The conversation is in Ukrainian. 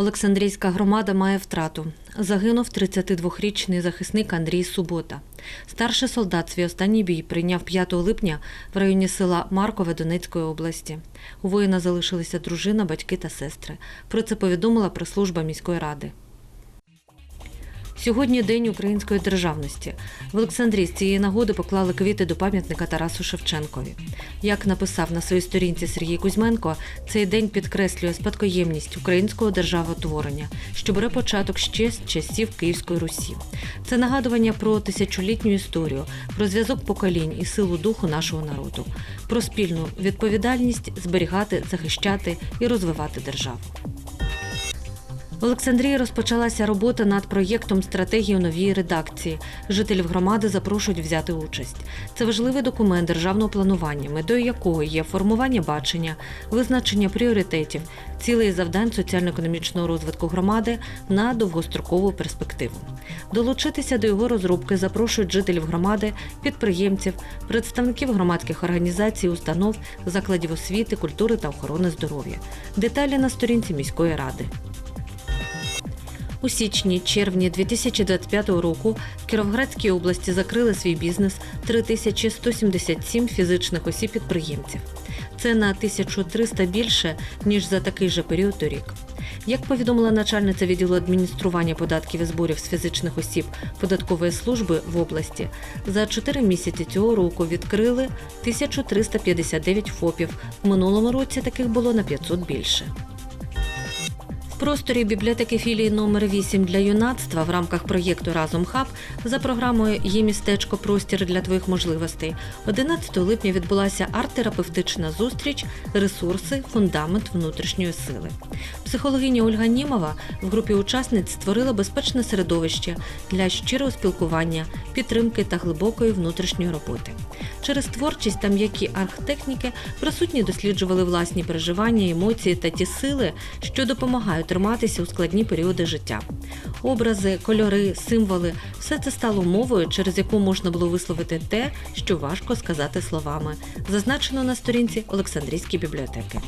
Олександрійська громада має втрату. Загинув 32-річний захисник Андрій Субота. Старший солдат свій останній бій прийняв 5 липня в районі села Маркове Донецької області. У воїна залишилися дружина, батьки та сестри. Про це повідомила прес-служба міської ради. Сьогодні День української державності. В Олександрії з цієї нагоди поклали квіти до пам'ятника Тарасу Шевченкові. Як написав на своїй сторінці Сергій Кузьменко, цей день підкреслює спадкоємність українського державотворення, що бере початок ще з часів Київської Русі. Це нагадування про тисячолітню історію, про зв'язок поколінь і силу духу нашого народу, про спільну відповідальність зберігати, захищати і розвивати державу. В Олександрії розпочалася робота над проєктом стратегії новій редакції. Жителів громади запрошують взяти участь. Це важливий документ державного планування, метою якого є формування бачення, визначення пріоритетів, цілей завдань соціально-економічного розвитку громади на довгострокову перспективу. Долучитися до його розробки запрошують жителів громади, підприємців, представників громадських організацій, установ, закладів освіти, культури та охорони здоров'я. Деталі на сторінці міської ради. У січні-червні 2025 року в Кіровоградській області закрили свій бізнес 3177 фізичних осіб-підприємців. Це на 1300 більше, ніж за такий же період торік. Як повідомила начальниця відділу адміністрування податків і зборів з фізичних осіб податкової служби в області, за 4 місяці цього року відкрили 1359 ФОПів. В минулому році таких було на 500 більше. Просторі бібліотеки філії номер 8 для юнацтва в рамках проєкту Разом Хаб за програмою Є містечко простір для твоїх можливостей. 11 липня відбулася арт-терапевтична зустріч Ресурси, фундамент внутрішньої сили. Психологиня Ольга Німова в групі учасниць створила безпечне середовище для щирого спілкування, підтримки та глибокої внутрішньої роботи. Через творчість та м'які архтехніки присутні досліджували власні переживання, емоції та ті сили, що допомагають триматися у складні періоди життя. Образи, кольори, символи все це стало мовою, через яку можна було висловити те, що важко сказати словами. Зазначено на сторінці Олександрійської бібліотеки.